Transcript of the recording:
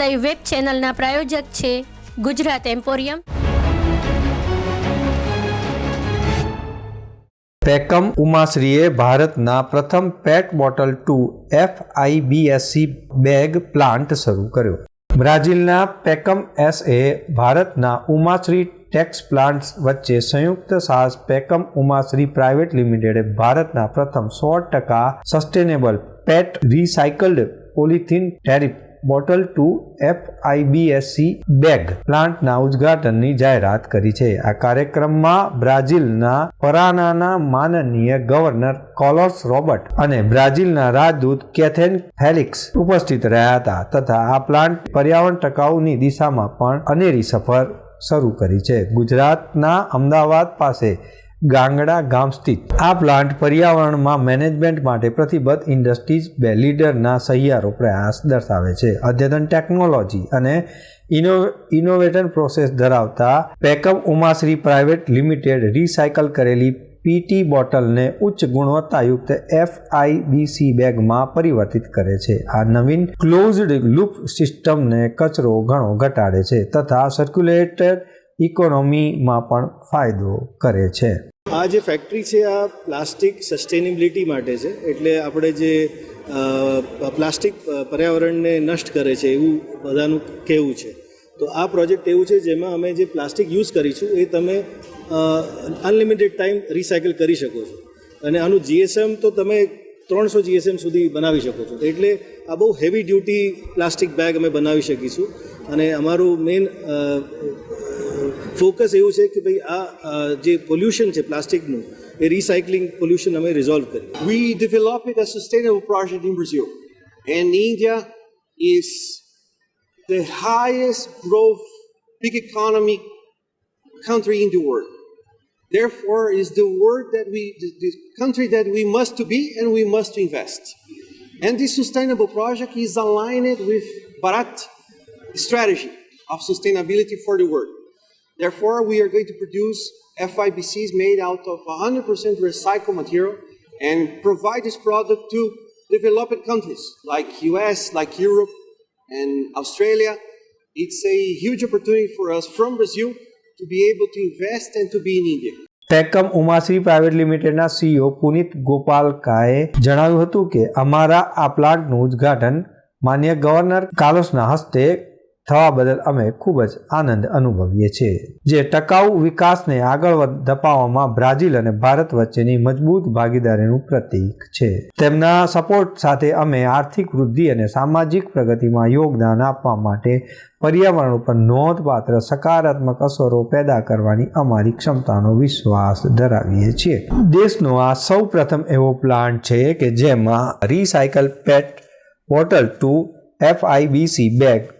Live web ચેનલના પ્રાયોજક છે Gujarat emporium પેકમ ઉમાશ્રીએ ભારતના પ્રથમ PET bottle to FIBSC bag plant શરૂ કર્યો. બ્રાઝિલના પેકમ એસએ ભારતના ઉમાશ્રી ટેક્સ પ્લાન્ટ્સ વચ્ચે સંયુક્ત સાહસ પેકમ ઉમાશ્રી પ્રાઇવેટ લિમિટેડે ભારતના પ્રથમ સો ટકા sustainable PET recycled polythene tariff bottle to FIBSC bag પ્લાન્ટના ઉદ્ઘાટનની જાહેરાત કરી છે. આ કાર્યક્રમમાં બ્રાઝિલના પરાનાના માનનીય ગવર્નર કોલોસ રોબર્ટ અને બ્રાઝિલના રાજદૂત કેથેન ફેલિક્સ ઉપસ્થિત રહ્યા હતા તથા આ પ્લાન્ટ પર્યાવરણ ટકાઉની દિશામાં પણ અનેરી સફર શરૂ કરી છે. ગુજરાતના અમદાવાદ પાસે ગાંગડા ગામ સ્થિત. આ પ્લાન્ટ પર્યાવરણમાં મેનેજમેન્ટ માટે પ્રતિબદ્ધ ઇન્ડસ્ટ્રીઝ બે લીડરના સહિયારો પ્રયાસ દર્શાવે છે. અદ્યતન ટેકનોલોજી અને ઇનો ઇનોવેશન પ્રોસેસ ધરાવતા પેકમ ઉમાશ્રી પ્રાઇવેટ લિમિટેડ રિસાયકલ કરેલી પીટી બોટલને ઉચ્ચ ગુણવત્તાયુક્ત એફઆઈબીસી બેગમાં પરિવર્તિત કરે છે. આ નવીન ક્લોઝડ લૂપ સિસ્ટમને કચરો ઘણો ઘટાડે છે તથા સર્ક્યુલેટેડ ઇકોનોમીમાં પણ ફાયદો કરે છે. આ જે ફેક્ટરી છે, આ પ્લાસ્ટિક સસ્ટેનેબિલિટી માટે છે, એટલે આપણે જે પ્લાસ્ટિક પર્યાવરણને નષ્ટ કરે છે, એવું બધાનું કહેવું છે. તો આ પ્રોજેક્ટ એવું છે, જેમાં અમે જે પ્લાસ્ટિક યુઝ કરીશું, એ તમે અનલિમિટેડ ટાઈમ રિસાયકલ કરી શકો છો. અને આનું જીએસએમ તો તમે ત્રણસો જીએસએમ સુધી બનાવી શકો છો. એટલે આ બહુ હેવી ડ્યુટી પ્લાસ્ટિક બેગ અમે બનાવી શકીશું. અને અમારું મેઇન ફોકસ એવું છે કે ભાઈ આ અ, જે પોલ્યુશન છે પ્લાસ્ટિકનું એ રિસાયકલિંગ પોલ્યુશન અમે રિઝોલ્વ કરીએ We developed a sustainable project in Brazil, and India is the highest growth, big economy country in the world. Therefore, is the world that we, the, the country that we must to be, and we must invest. And this sustainable project is aligned with Bharat strategy of sustainability for the world. Therefore, we are going to produce FIBCs made out of 100% recycled material and provide this product to developed countries like US, like Europe, and Australia. It's a huge opportunity for us from Brazil to be able to invest and to be in India. Packam Umashree private લિમિટેડના CEO Punit ગોપાલકાએ જણાવ્યું હતું કે અમારા આ પ્લાન્ટનું ઉદ્ઘાટન માન્ય ગવર્નર કાલોસના હસ્તે થવા બદલ અમે ખૂબ જ આનંદ અનુભવીએ છીએ. જે ટકાઉ વિકાસને આગળ ધપાવવામાં બ્રાઝિલ અને ભારત વચ્ચેની મજબૂત ભાગીદારીનું પ્રતીક છે. તેમના સપોર્ટ સાથે અમે આર્થિક વૃદ્ધિ અને સામાજિક પ્રગતિમાં યોગદાન આપવા માટે પર્યાવરણ ઉપર નોંધપાત્ર સકારાત્મક અસરો પેદા કરવાની અમારી ક્ષમતાનો વિશ્વાસ ધરાવીએ છીએ. દેશનો આ સૌ પ્રથમ એવો પ્લાન્ટ છે કે જેમાં recycle PET bottle to FIBC bag